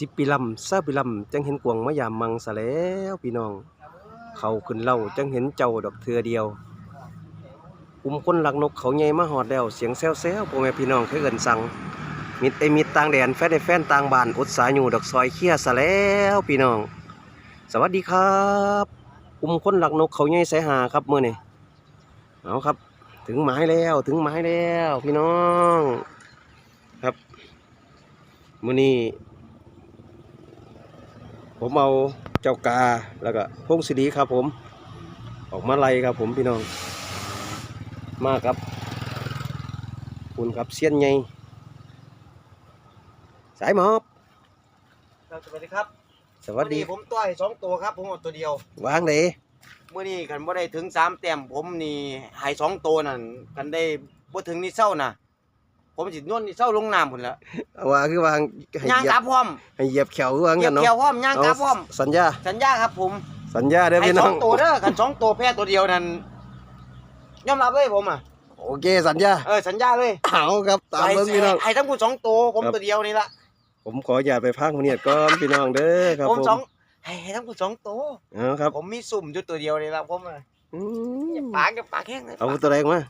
สิบปีลำซาปีลำจังเห็นกวางมายามมังซะแล้วพี่น้อง เขาขึ้นเล่าจังเห็นเจ้าดอกเทือเดียวอุ้มคนหลักนกเขาใหญ่มาหอดแล้วเสียงแซวๆพ่อแม่พี่น้องเคยเอินสั่งมิตรไอมิตรต่างแดนแฟนไอแฟนต่างบ้านอุตสาหอยู่ดอกซอยเคี้ยซะแล้วพี่น้อง สวัสดีครับอุ้มคนหลักนกเขาใหญ่สายหาครับเมื้อนี้เอาครับ ถึงหมายแล้วถึงหมายแล้วพี่น้อง ครับมื้อนี้ ผมเอาเจ้ากาแล้วก็พงศิรีครับผม ออกมาไล่ครับผมพี่น้อง มาครับคุณครับเซียนใหญ่สายหมอบครับสวัสดีครับ สวัสดีนนี้ผมต่อยสองตัวครับ ผมเอาตัวเดียววางเลยเมื่อนี้กันบ่ได้ถึงสามแต้มผมนี่ใหายสองตัวนั่นกันได้บ่ถึงนี่เศร้าน่ะ ผมสินวลนี่เศร้าลงน้ำพุ่นละเอาวางคือวางให้ย่างเหยียกลับบพร้อมให้เหยียบแขวคือวางเก็กับนเนาะเกี่ยวพร้อมย่างกลับพร้อม สัญญา สัญญาครับผมสัญญาเด้อให้พี่สน้อองงตัวเด้อกันสองตัวแพ้ตัวเดียวนั่นยอมรับเลยผมอะโอเคสัญญาเออสัญญาเลยเอาครับตามเบิ่งพี่น้องให้ทั้งกูสองตัวผมครับ ตัวเดียวนี่ละผมขออย่าตไปพักมันเนียดก่อนพี่น้องเด้อครับผมผมสองให้ให้ทั้งกูสองตัวเอาครับผมมีสุ่มอยู่ตัวเดียวนี่ละผมอะอืมปากกับปากแห้งเลยเอาตัวแรงมา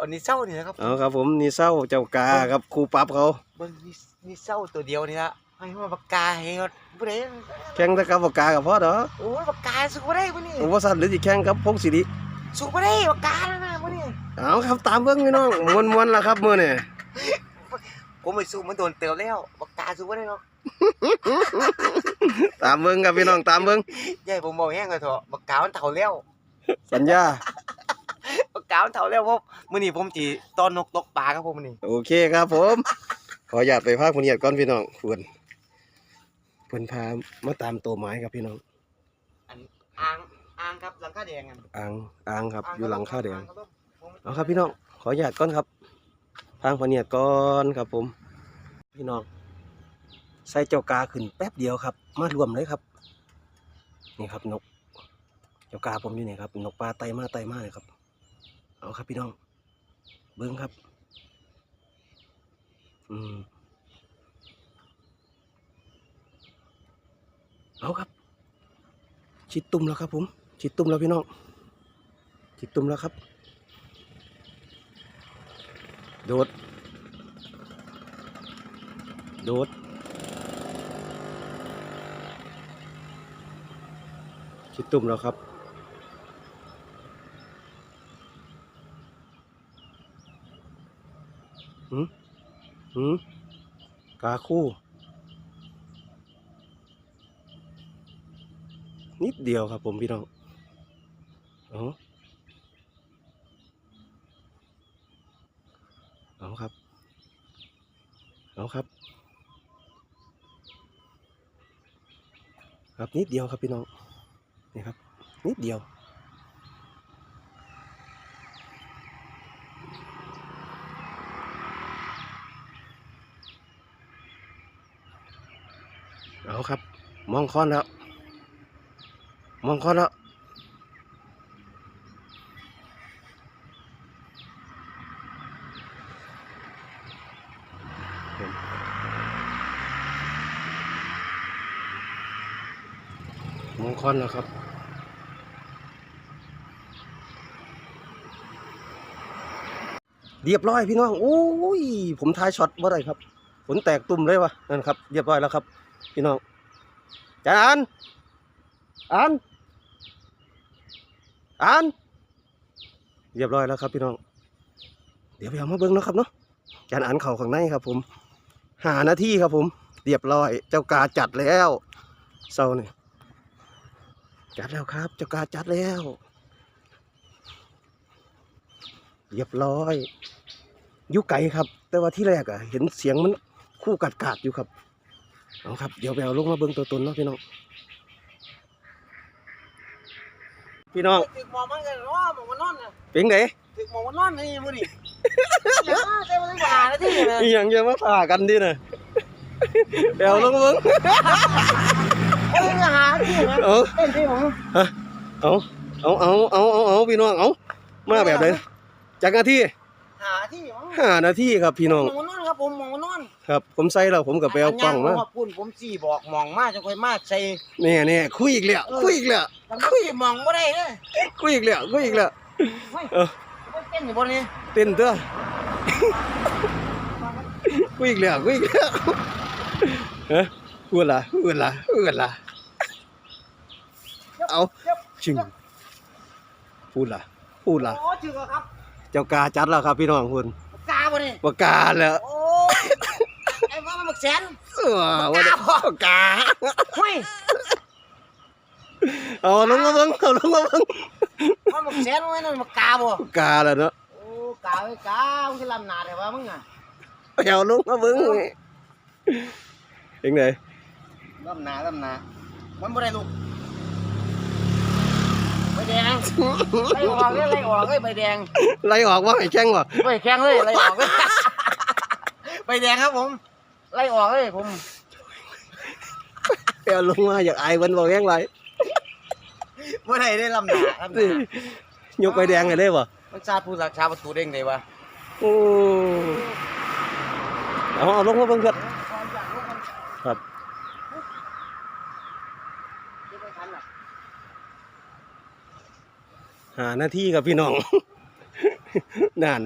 อันนี้เศร้านี่นะครับเอาครับผมนี่เศร้าเจ้ากาครับครูปรับเขาเบิ่งนี่นี่เศร้าตัวเดียวนี่ละให้มาปากกาให้เขาผู้ใดแข่งแตะกับปากกากับพ่อเด้อโอ้ยปากกาสู้บ่ได้มื้อนี้ผมว่าสั่นหรือสิแข่งกับพงศิริสู้บ่ได้ปากกาแล้วนะมื้อนี้เอาครับตามเบิ่งพี่น้องมวนมวนๆล่ะครับมื้อนี้ผมไปสู้มันโดนเติมแล้วปากกาสู้บ่ได้หรอกตามเบิ่งครับพี่น้องตามเบิ่งยายผมบอกแห้งเลยเถอะปากกามันเฒ่าแล้วสัญญาปา กกามันเฒ่าแล้วเพราะมื้อนี้ผมสิตอนนกตกปลาครับผมมื้อนี้โอเคครับผม ขออยากไปภาคมันเนียดก่อนพี่น้องเพิ่นเพิ่นพามาตามตัวไม้ครับพี่น้องอันอ่างอ่างครับหลังคาแดงอันอ่างอ่างครับ อยู่หลังข้าวแดงอ่ครับผมเอาครับพี่น้องขออยากก่อนครับทางพเนียดก่อนครับผม พี่น้องใส่เจ้ากาขึ้นแป๊บเดียวครับ มารวมเลยครับ นี่ครับนก เจ้ากาผมอยู่นี่ครับนกปลาไตมาไตมาเลยครับ เอาครับพี่น้อง เบิ้งครับ อืมเอาครับ ชิดตุ่มแล้วครับผม ชิดตุ่มแล้วพี่น้อง ชิดตุ่มแล้วครับ โดด โดด ชิดตุ่มแล้วครับ หืมกาคู่ นิดเดียวครับผมพี่น้องเอาเอาครับ เอาครับ ครับนิดเดียวครับพี่น้อง นี่ครับ นิดเดียว เอาครับ มองค้อนแล้ว มองค้อนแล้ว มองค้อนแล้วครับเรียบร้อยพี่น้องโอ้ย ผมทายช็อตว่าไรครับ ฝนแตกตุ่มเลยวะนั่นครับ เรียบร้อยแล้วครับ พี่น้อง จานอันอันเรียบร้อยแล้วครับพี่น้อง เดี๋ยวไปเอามาเบิ้งนะครับเนาะจานอันเข่าข้างในครับ ผม หาหน้าที่ครับผม เรียบร้อย เจ้ากาจัดแล้วเศร้าเนี่ยจัดแล้วครับ เจ้ากาจัดแล้ว เรียบร้อยยุไก่ครับ แต่ว่าที่แรกอะเห็นเสียงมันคู่กัดกาดอยู่ครับ เอาครับ เดี๋ยวไปเอาลงมาเบิ่งตัวตนเนาะพี่น้อง พี่น้องถึกหมองมันกันว่าหมองมันนอนน่ะเป็นไงถึกหมองมันนอนนี่มื้อนี้อย่าใส่มันหานาทีนะอีหยังจะมาถ่ากันดิน่ะไปเอาลงมาเบิ่งเอ้ยหานาทีนะเอาเต้นที่ผมเอาเอาเอาเอาเอาเอาพี่น้องเอามาแบบไหนจากนาทีหาที่มั้งห้านาทีครับพี่น้องหมองมันนอนครับผมหมองมันนอน ครับผมใส่แล้วผมก็ไปเอากล้องมาย่พุ่นผมสี่บอกมองมาจังค่อยมาใส่นี่นี่คุยอีกแล้วคุยอีกแล้วมันคุยมองบ่ได้เด้อคุยอีกแล้วคุยอีกแล้วเฮ้ยเออมันเต้นอยู่บ่นี่เต้นตัวคุยอีกแล้วคุยอีกแล้วเฮ้ยพูดละพูดละพูดละเอาชิงพูดละพูดละโอ้ชื่อก็ครับเจ้ากาจัดแล้วครับพี่น้องคุณกาบ่นี่ปากกาแล้ว แสนเออว่าแต่ปากกาเฮ้ยเอาลงมาเบิ่งเอาลงมาเบิ่งว่าบักแสนมันนั่นมันกาบ่ปากกาแล้วเนาะโอ้กาเอ้ยกามึงสิลำหนาได้ว่ามึงอะเอาลงมาเบิ่งเองไหนลำหนาลำหนามันบ่ได้ลูกใบแดงไล่ออกเลยไล่ออกเลยใบแดงไล่ออกว่าให้แข่งบ่ไปแข่งเลยไล่ออกเลยใบแดงครับผม ไล่ออกเลยผมเอาลงมาอยากอายเพิ่นบ่แข่งไรบ่ได้ได้ลำหนาลำหสินายกไปแดงให้เลยบ่มันซาผู้รักษาประตูเด้งได้วะโอ้เอาเอาลงมาเบิ่งครับครับหาหน้าที่กับพี่น้องนาน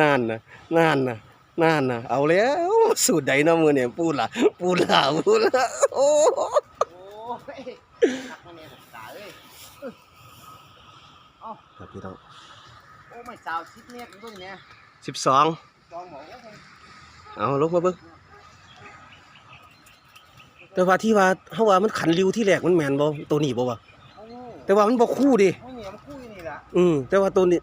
นานนะนานนะ นานนะเอาแล้ว สูตรใดเนาะมือเนี่ยปูละปูละปูละโอ้โอ้ยนักมาเนี่ยตาเอ้ยครับพี่น้องโอ้ไม่สาวสิบเมตรตัวนี้สิบสองจองหมอว่าผมเอาลงมาเบิ่งแต่ว่าที่ว่าเฮาว่ามันขันริวที่แรกมันแม่นบ่ตัวนี้บ่วะโอ้แต่ว่ามันบ่คู่ดิไม่เหนียวมันคู่อยู่นี่ล่ะอืมแต่ว่าตัวนี้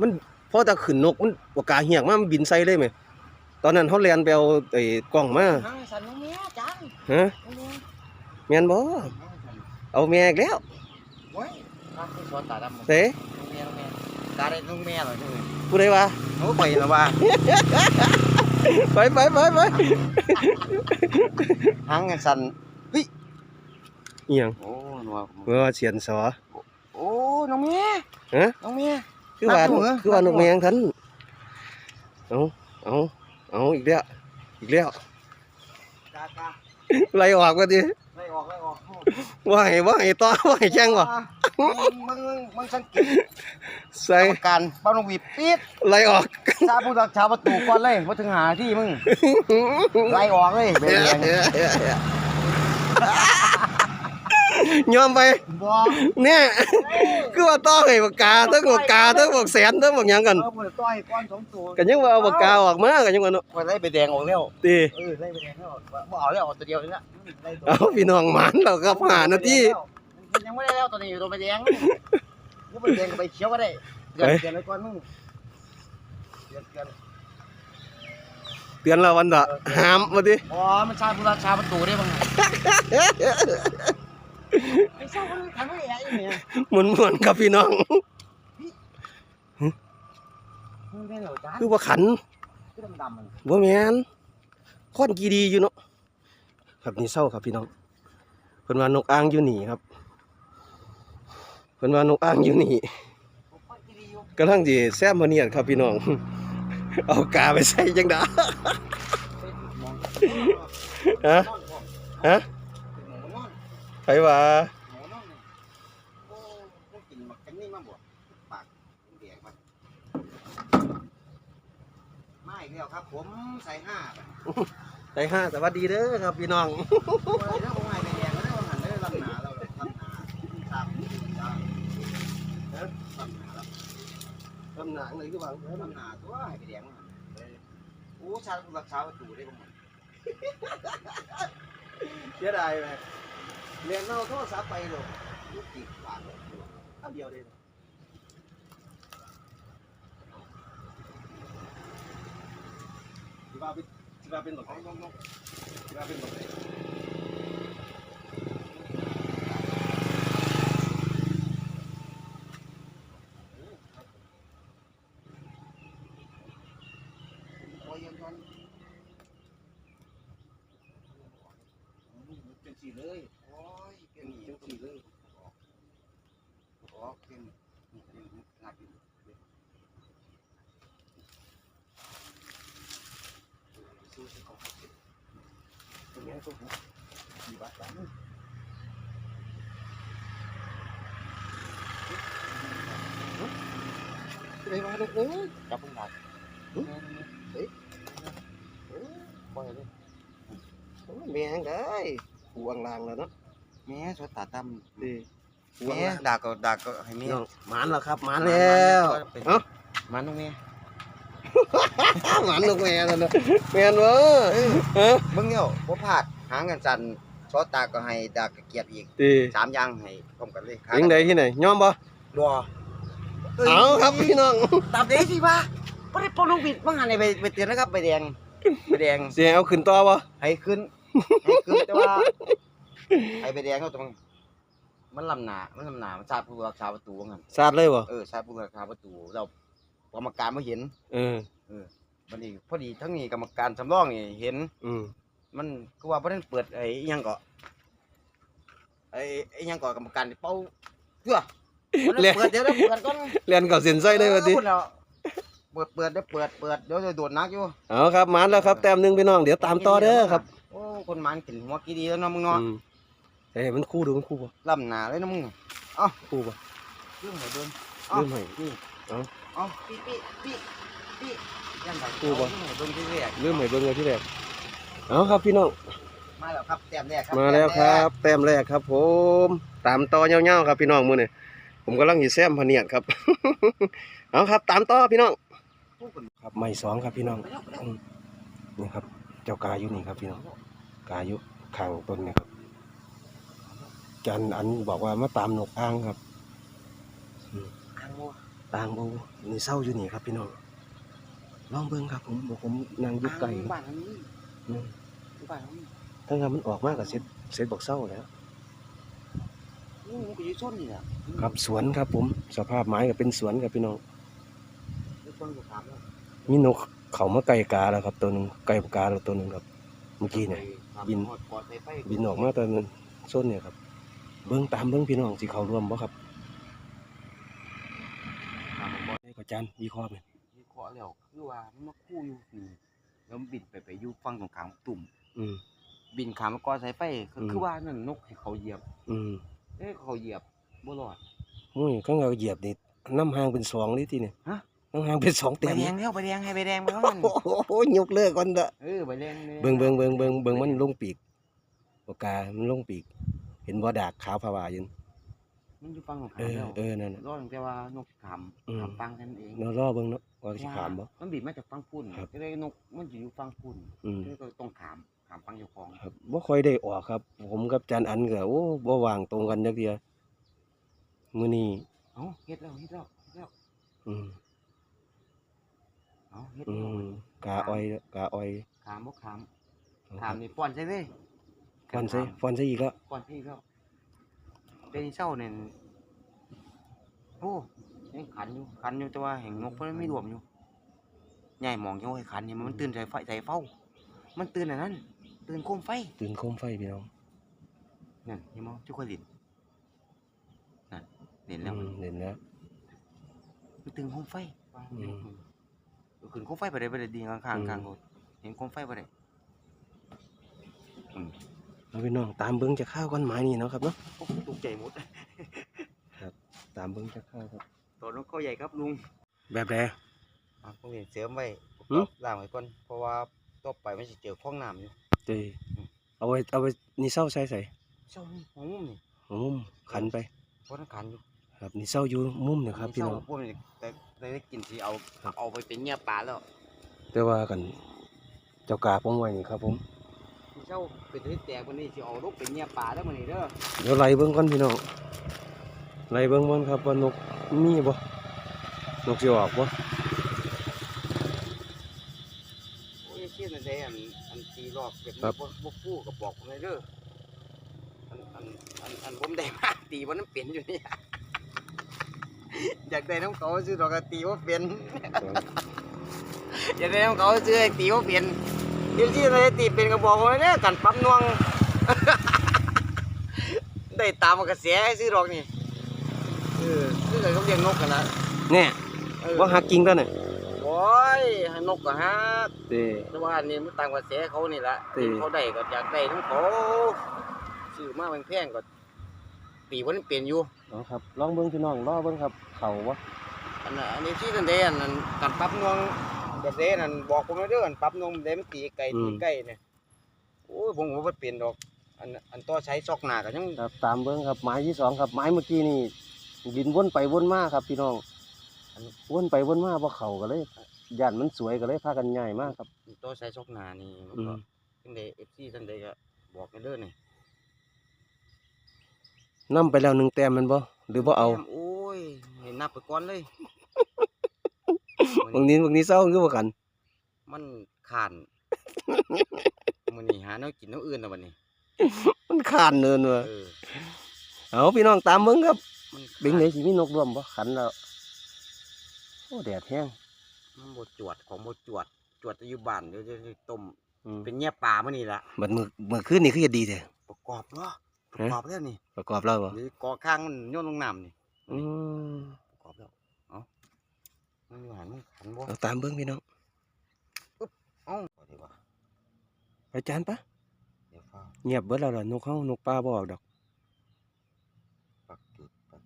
มันพอจะขึ้นนกมันปากกาเหียกมามันบินใส่เลยไหม ตอนนั้นเฮาแล่นไปเอาไอ้กล้องมานั่งสันน้องเมียจังฮะน้องเมียแม่นบ่นั่งสันเอาแม่อีกแล้วโอ้ยอะคุณสอนตาดำเสน้องเมียน้องเมียตาได้น้องเมียเหรอนี่ผู้ใดวะ โอ้ไปแล้วว่าไปไปไปไปหางสันอีหยังโอ้หนัวเมื่อว่าเสียนสอโอ้น้องเมียฮะน้องเมีย คือว่านับอยู่เหรอคือว่านันบกอยู่แมงทันเอาเอา เอาอีกแล้ว อีกแล้วกากาไล่ออกว่าดิไล่ออกไล่ออกโอ้ว่าให้ว่าให้ต่อว่าให้แจ้งบ่มึงมึงมึงมึงสังเกตใส่กรรมการเป้านกหวีดปี๊ดไล่ออกซาผู้รักษาประตูก่อนเลยมาถึงหาที่มึงไล่ออกเลยเบลเลียง ยอมไปบ่เนี่ยคือว่าต่อให้ปากกาทั้งปากกาทั้งปากแสนทั้งปากหยังกันเออบ่ได้ต่อยก้อนสองตัวกันยังว่าเอาปากกาออกมากันยังว่าเนาะว่าไล่ไปแดงออกแล้วตีเออไล่ไปแดงแล้วบ่เอาแล้วเอาตัวเดียวนี่ละไล่ตัวเอาพี่น้องหมานแล้วครับหานาทีมันยังไม่ได้แล้วตัวนี้อยู่ตัวไปแดงก็ไปแดงกับไปเขียวก็ได้เดือนเดือนไปก่อนมึงเดือนเดือนเตือนเราวันละห้ามมาดิอ๋อมันชาผู้รักษาประตูได้บ้าง ไอ้เจ้าคนทำไม่แย่อีเนี่ยหมุนหมุนๆครับพี่น้องมึงได้เหรอจ้าคือว่าขันคือดำๆมันบ่แม่นค่อนกีดีอยู่เนาะครับนี่เศร้าครับพี่น้องเพิ่นว่านกอ่างอยู่นี่ครับเพิ่นว่านกอ่างอยู่นี่ผมค่อยดีอยู่กำลังสิแซมมาเนียดครับพี่น้อง เอากาไปใส่จังได๋มองฮะฮะหมูนอน ไผว่าหมูนอนโอ้พวกกินหมักกันนี่มาบ่ปากแดงมันมาอีกแล้วครับ ผมใส่ห้าไปใส่ห้าสวัสดีเด้อครับพี่น้องเลยแล้วผมไงไปแดงก็ได้ว่าหันได้ลำหนาเราลำหนาสามสามเออลำหนาแล้วตำหนังเลยคือว่าเออลำหนาตัวให้ไปแดงมันเลยโอ้ชาลูกรักษาประตูได้บ้างเสียดายแม่ เรียนเอาโทรศัพท์ไปโลกลูกติดปากเลยอันเดียวเด้สิว่าเป็นสิว่าเป็นแบบไหนสิว่าเป็นแบบไหนโอ้ยยังมันเป็นสีเลยเป็นจังสีเลยออกเป็นเป็นหนักอยู่สู้สิเขา ตัวผมสี่บาทสามมือได้มาลูกเอ้ยจับเพิ่งบาทปล่อยเลยโอ้ยแม่งได้กูอังลางแล้วเนาะแม่สวดตาตั้มดีกูอังแม่ลางด่าก็ด่าก็ให้แม่พี่น้องหมานแล้วครับหมานแล้วเอ้ามันน้องแม่ หมานลูกแม่แล้วเนาะแม่นเว้ยเออเบิ่งเดียวบ่พลาดหางกันสั่นซอตาก็ให้ด่าก็เกียดอีกดีสามอย่างให้พร้อมกันเลยยิงใดที่ไหนยอมบ่บ่เอาครับพี่น้องตับเด้สิว่าบ่ได้ปนลูกบิดบ่หันให้ไปไปเตือนนะครับใบแดงใบแดงเสียเอาขึ้นต่อบ่ให้ขึ้นให้ขึ้นแต่ว่าไอ้ใบแดงเขาต้องมันลำหนามันลำหนามันชาผู้รักษาประตูว่างั้นสาดเลยบ่เออชาผู้รักษาประตูเรา กรรมการบ่เห็นเออบัดนี้พอดีทั้งนี้กรรมการสำรองนี่เห็น อืมมันคือว่าบ่ได้เปิดไอ้อิหยังก็ไอ้ไอ้อิหยังก็กรรมการนี่เป่าเพื่อมันได้เปิดเดี๋ยวเดี๋ยวเปิดก่อนเรียนเก่าเส้นไส้เลยว่าติออพูดแล้วเปิดเปิดเดี๋ยวเปิดเปิดเดี๋ยวจะโดดนักอยู่เอาครับหมานแล้วครับแต้มหนึงพี่น้องเดี๋ยวตามต่อเด้อครับโอ้คนมันกินหัวกี่ดีแล้วเนาะมึงเนาะอืมเอ้ยมันคู่ดูมันคู่บ่ลำหนาเลยนะมึง คู่บ่เรื่องไหนเดิน เรื่องไหนนี่เอ้า เอาปีปีปีปียังไงกูบ่เรื่องไหนเดินที่แรกเรื่องใหม่เบิ่งเลยที่แรกเอาครับพี่น้องมาแล้วครับแต้มแรกครับมาแล้วครับ แต้มแรกครับ ผมตามต่อยาวๆครับพี่น้องมื้อนี้ผมกำลังสิแซมพะเนียดครับเอาครับ ตามต่อพี่น้องผู้คนครับไม้สองครับพี่น้องอืมนี่ครับ เจ้ากาอยู่นี่ครับพี่น้องกาอยู่ข้างต้นนี่ครับจันอันบอกว่ามาตามนกอ่างครับอ่างโม ต่างบูนี่เศร้าอยู่นี่ครับพี่น้องลองเบิ่งครับผมบอกผมนั่งอยู่ไกลบ้านนี้อืมบ้านนี้ถ้างานมันออกมากกับเซ็ตเซ็ตบอกเศร้าแล้วนี่มันก็อยู่ส้นนี่แหละครับสวนครับผม สภาพไม้ก็เป็นสวนครับพี่น้องอยู่ส้นอยู่ขามแล้วมีนกเขามาไก่กาแล้วครับ ตัวหนึงไก่กาแล้วตัวหนึงครับ เมื่อกี้เนี่ยบินหอดปอดใส่ไฟบินออกมาตอนส้นเนี่ยครับ เบิ้งตามเบิ้งพี่น้องสิเขารวมบ่ครับ ขามปอดได้ก็จันวิเคราะห์ไหมวิเคราะห์แล้วคือว่ามันมาคู่อยู่นี่แล้วมันบินไปไปอยู่ฝั่งตรงกลางตุ่ม อืม บินขามมาก่อสายไฟก็อืม คือว่านั่นนกให้เขาเหยียบอืมเอ้ยเขาเหยียบบ่รอด โอ้ยข้างเราเหยียบนี่น้ำหางเป็นสองนี่ทีเนี่ยฮะ น้ำหางเป็นสองใบเต็มแดงแล้วใบแดงให้ใบแดงไปแล้วมันโอ้โหยกเลิกก่อนเด้อเออใบแดงใบแดเบิ่งเบิ่งเบิ่งเบิ่งเบิ่งมันลงปีกปากกามันลงปีก เห็นบ่ดากขาวผาวาอยู่ มันอยู่ฝั่งตรงเอข้ามอแล้วเออนั่นน่ะ รอดแต่ว่านกขามอืม ขามฟังกันเองเรารอเบิ่งเนาะว่าสิขามบ่ มันบินมาจากฝั่งพุ่นครับ ก็เลยนกมันจะอยู่ฝั่งพุ่นอืม ก็ต้องขามขามฝั่งเจ้าของครับบ่ค่อยได้ออกครับ ผมกับจันอันก็โอ้บ่ว่างตรงกันจักเดียมื้อนี้เอ้าเฮ็ดแล้วเฮ็ดแล้วเฮ็ดแล้วอืมเอ้าเฮ็ดอืแล้วมกาอ้อยเด้อกาอ้อยขามบ่ขามเอาคขารัมบนี่ป้อนใช่เด้ฟอนใส่ฟอนใส่อีกแล้วป้อนพี่แล้ว เป็นเช้าเนี่ยโอ้ยังขันอยู่ขันอยู่แต่ว่าแห่งนกมันไม่รวมอยู่ใหญ่มองยังไงขันเนี่ยมันตื่นใจไฟใจเฝ้า มันตื่นอันนั้น ตื่นโคมไฟตื่นโคมไฟพี่น้องนั่นเห็นมั้ยจุกคนลินนั่นเห็นอืแล้วมเห็นแล้วมันตื่นโคมไฟอืมเออขึ้นโคมไฟไปได้ไปได้ดีข้างข้างอืมข้างรถเห็นโคมไฟไปได้ เอาพี่น้องตามเบิ่งจะข้าวก่อนหมายนี่เนาะครับเนาะโอ้ตกใจหมดตามเบิ่งจะข้าวครับตัวนกเขาใหญ่ครับลุงแบบใดอะผมเห็นเสริมไว้หืมล่างไว้ก่อนเพราะว่าต่อไปมันจะเจอคลองน้ำอยู่เตเอาไว้เอาไว้นี่เศร้าใส่ใส่เจ้านี่ของมุมนี่มุมขันไปเพราะนั่นขันอยู่ครับนี่เศร้าอยู่มุมเนะครับพี่น้องเศร้าพวกนี้แต่แต่ได้กินสิเอาครับเอาไปเป็นเงี้ยปลาแล้วแต่ว่ากันเจ้ากาผมไว้นี่ครับผม ที่เจ้าเป็นที่แตกวันนี้สิเอาลูกเป็นเงี้ยปลาแล้วมันนี่เด้อเดี๋ยวไล่เบิ่งก่อนพี่น้องไล่เบิ่งมันครับว่านกมีบ่นกสิออกบ่โอ้ยเชี่ยนั่นได้อันอันตีรอบแบบนี้บ่บ่ฟูก็บอกผมเลยเด้ออันอันอันอันผมได้มาตีว่าน้ำเป็นอยู่เนี่ยอยากได้น้ำเขาซื้อดอกกระตีว่าเป็นอยากได้น้ำเขาซื้อไอ้ตีว่าเป็นเดี๋ ยวที่อะไรตีเป็นก็บอกผมเลยเด้อกันปั๊มนวง ได้ตามกระแสให้ซื้อดอกนี่เออซื้อเลยเขาเลี้ยงนกกันนะแน่เออบ่หักกิ่งตัวน่ะบ่อ้ยให้นกก็ฮักเด้แต่ว่าอันนี่มันตามกระแสเขานี่ละติที่เขาได้ก็อยากได้ทั้งเขาซื้อมาแพงๆก็ปีวันนี้เปลี่ยนอยู่เอาครับลองเบิ่งพี่น้องรอเบิ่งครับ เขาบ่อันน่ะอันนี้ที่ทันเดอันนั้นการปรับนวง กระแสนั่นบอกผมมาเด้ออันปรับนวงมันได้มันตีไก่ตีไก่เนี่ยโอ้ยผมก็บ่เปลี่ยนดอก อันอันต่อใช้ซอกหน้าก็ยังครับตามเบิ่งครับไม้ที่สองครับไม้เมื่อกี้นี่บินวนไปวนมาครับ พี่น้องอันวนไปวนมาบ่เข้าก็เลยย่านมันสวยก็เลยพากันย้ายมาครับต่อใช้ซอกหน้านี่มันอืก็มทันเด FC ทันเดก็บอกมาเด้อนี่นํไปแล้วหนึ่งแต้มแมันบ่หรือบ่เอาแม่มโอ้ยให้นับไปก่อนเลย บางนี้บางนี้เศร้าคือบ่กัน มันขานมื้อนี้หาแนวกินแนวอื่นแล้วบัดนี้มันขานเนินว่ะเออเอาพี่น้องตามเบิ่งครับมันเบิ่งไหนสิมีนกร่วมบ่ขันแล้วโอ้แดดแห้งมันบ่จวดของบ่จวด จวดแต่อยู่บ้านเดี๋ยวจะต้ม อืมเป็นแย่ปลามื้อนี้ล่ะบัดมื้อมื้อคืนนี่คือจะดีแท้ ประกอบเนาะประกอบแล้วนี่ประกอบแล้วบ่หรือก่อข้างมันโยนลงน้ำนี่ อืม ประกอบแล้วเอ้า มันอยู่หันมันขันบ่เอาตามเบิ่งพี่น้องเอ้าเอาดีกว่าไปจานปะเดี๋ยวฟ้าเงียบเบิดแล้วล่ะนกเฮานกป่าบ่ออกดอกปักจุดปัก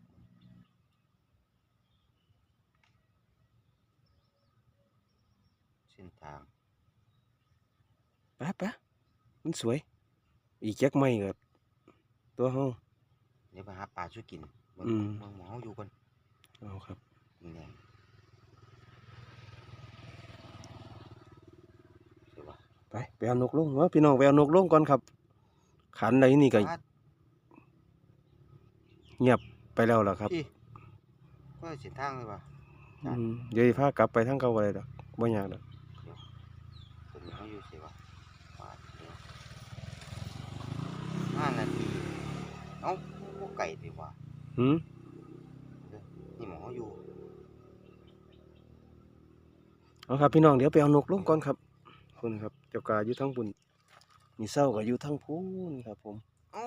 เส้นทางไปไปมันสวย อีกจักไม่ก็ตัวเฮา เดี๋ยวไปหาปลาช่วยกินเบิ่งอืม เบิ่งหมอเฮาอยู่ก่อนเอาครับ นี่แหละเดี๋ยวว่า ไปไปเอานกลงเนาะพี่น้องไปเอานกลงก่อนครับ ขันอะไรนี่ก็ปลาเงียบไปแล้วล่ะครับพี่ก็เส้นทางเลยว่ะอืมเดี๋ยวสิพากลับไปทางเก่าก็ได้ดอกบ่ยากดอกผมเขาอยู่สิวะปาดเดียวห้านาทีเอ้าพวกไก่ดีกว่าหืมนี่หมอเขาอยู่เอาครับพี่น้องเดี๋ยวไปเอานกลงก่อนครับคุณครับเจ้ากาอยู่ทั้งบุญนี่เศร้าก็อยู่ทั้งพูนครับ ผมอ๋อ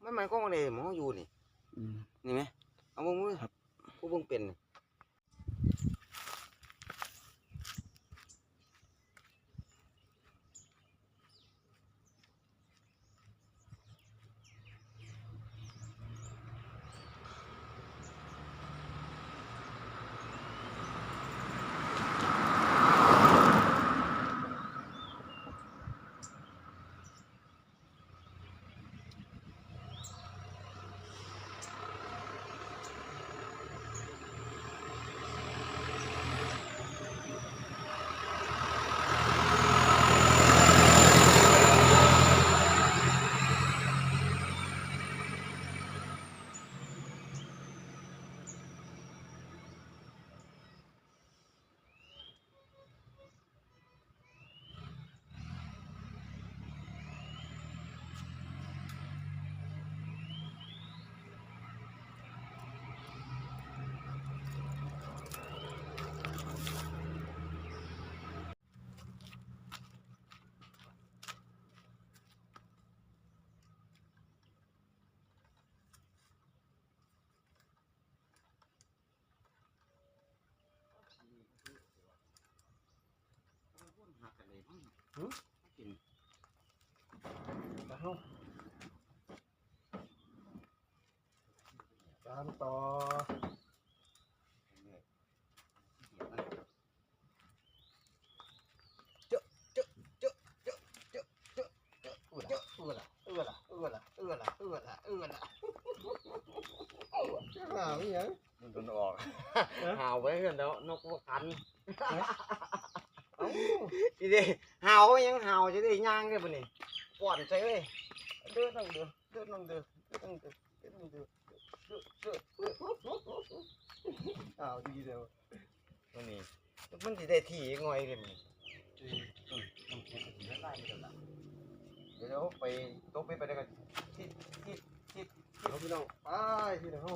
ไม่หมายความว่าเลยหมอเขาอยู่นี่อืม นี่ไหมเอาเบิ่งมือครับผู้เบิ่งเป็นนี่หักกันเลย มั้งหือกินตามต่อเรื่อยๆเดี๋ยวมันเจอะเจอะเจอะเจอะเจอะเจอะเจอะเจอะเอื้อละเอื้อละเอื้อละเอื้อละเอื้อละเอื้อละหาอีหยังมันโดนออกห่าวไว้กันแล้วนกว่ากันอี เห่าวยังห่าวจะได้ย่างได้ปะนี่ก่อนใช่เว้ยเดินต้องเดินเดินต้องเดินเดินต้องเดินเดินต้องเดินเดินเดินเดินอ้าวดีเด้อตัวนี้มันสิได้ที่ง่อยเลยมันอืมอืมเดี๋ยวไล่เดี๋ยวละเดี๋ยวไปตกไปไปได้กันที่ที่ที่เอาพี่น้องไปพี่น้องเฮา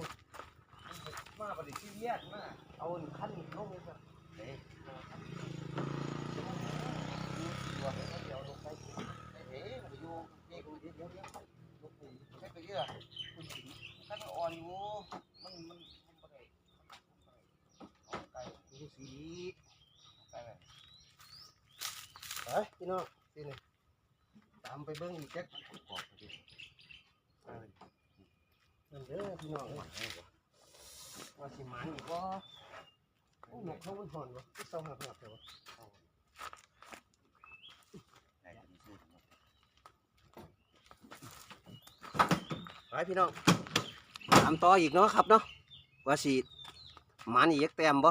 มาปฏิทินแยกมาเอาขั้นเข้าไปแบบเฮ้ยตัวให้เขาเดี๋ยวลงไปเฮ้ยมันอยู่นี่กูเดี๋ยวเดี๋ยวเดี๋ยวลงไปไม่ไปเยอะคุณสิขั้นอ่อนอยู่ มันมันมันบ่ได้เอาไก่ดูสีไก่พี่น้องนี่นี่ตามไปเบิ่งอีกแจ๊กกอบดินั่นเด้อพี่น้องว่าสิมันอีกบ่โอ้นกเขามันหอนวะที่เศร้าหักหักเลยวะ ได้จะมีสู้ถึง ไปพี่น้องตามต่ออีกเนาะครับเนาะว่าสิหมันอีกจักแต้มบ่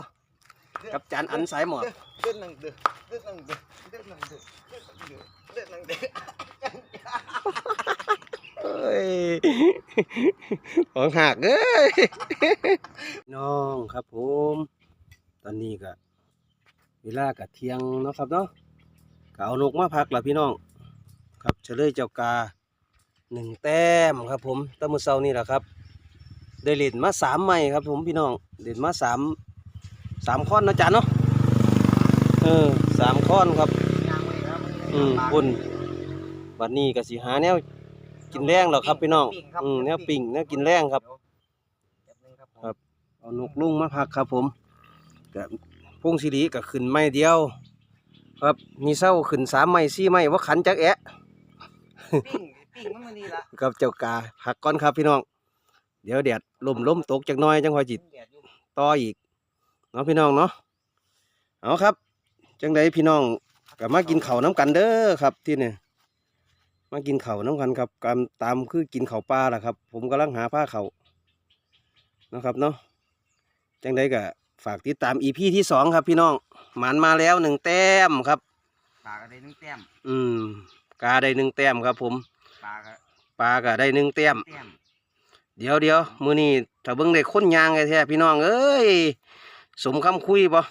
กับจานอันสายหมอบเด็ดนังเด้อเด็ดนังเด้อเด็ดนังเด้อเด็ดนังเด้อเด็ดนังเด้อเอ้ยของหักเอ้ยน้องครับผม ตอนนี้ก็เวลากับเที่ยงเนาะครับเนาะก็เอานกมาพักละพี่น้อง ครับเฉลยเจ้ากา หนึ่งแต้มครับผมตะมือเซานี่แหละครับได้เล่นมาสามไม้ครับผมพี่น้องเล่นมาสามสามค้อนนะจ๊ะเนาะเออสามค้อนครับ อืมคุณวันนี้ก็สิหาแนวกินแรงหรอครับพี่น้องอืมแนวปิ่งแนวกินแรงครับครับเอานกลุงมาพักครับผมกับพุ่งศิริก็ขึ้นไม้เดียว ครับมีเศร้าขึ้นสามไม้สี่ไม้ว่าขันจักแอะ ปิ้งปิ้งมันมันนี่ละกับเจ้ากาหักก่อนครับพี่น้อง เดี๋ยวแดดลมล้มตกจักหน้อยจังค่อยจิตแดดอยู่ต่ออีกเนาะพี่น้องเนาะเอาครับ จังใดพี่น้องก็มากินข้าวน้ำกันเด้อครับที่นี่มากินข้าวน้ำกันครับกามตามคือกินข้าวปลาล่ะครับ ผมกำลังหาผ้าเขาวนาะครับเนาะจังใดก็ฝากติดตามอีพีที่สองครับ พี่น้องหมันมาแล้วหนึ่งแต้มครับปลาก็ได้หนึ่งแต้ม อืมกาได้หนึ่งแต้มครับผม ปลาก็ปลาก็ได้หนึ่งแต้มแต้มเดี๋ยวเดี๋ยวมือนี้ถ้าเบิ่งได้คนยางไอ้แท้พี่น้องเอ้ยสมคำคุยบ่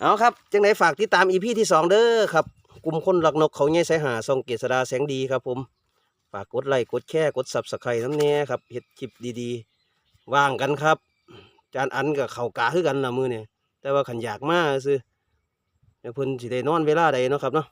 เอาครับจังไดฝากติดตามอีพีที่สองเด้อครับ กลุ่มคนหลักนกเขาใหญ่สายหาซองเกษดาแสงดีครับผม ฝากกดไลค์กดแชร์กดซับสไครต์น้ำเนี้ยครับเฮ็ดคลิปดีๆ ว่างกันครับ จานอันกับเขากาคือกันละมือเนี่ยแต่ว่าขันอยากมาซื้อเดี๋ยวเพิ่นสิได้นอนเวลาใดเนาะครับเนาะ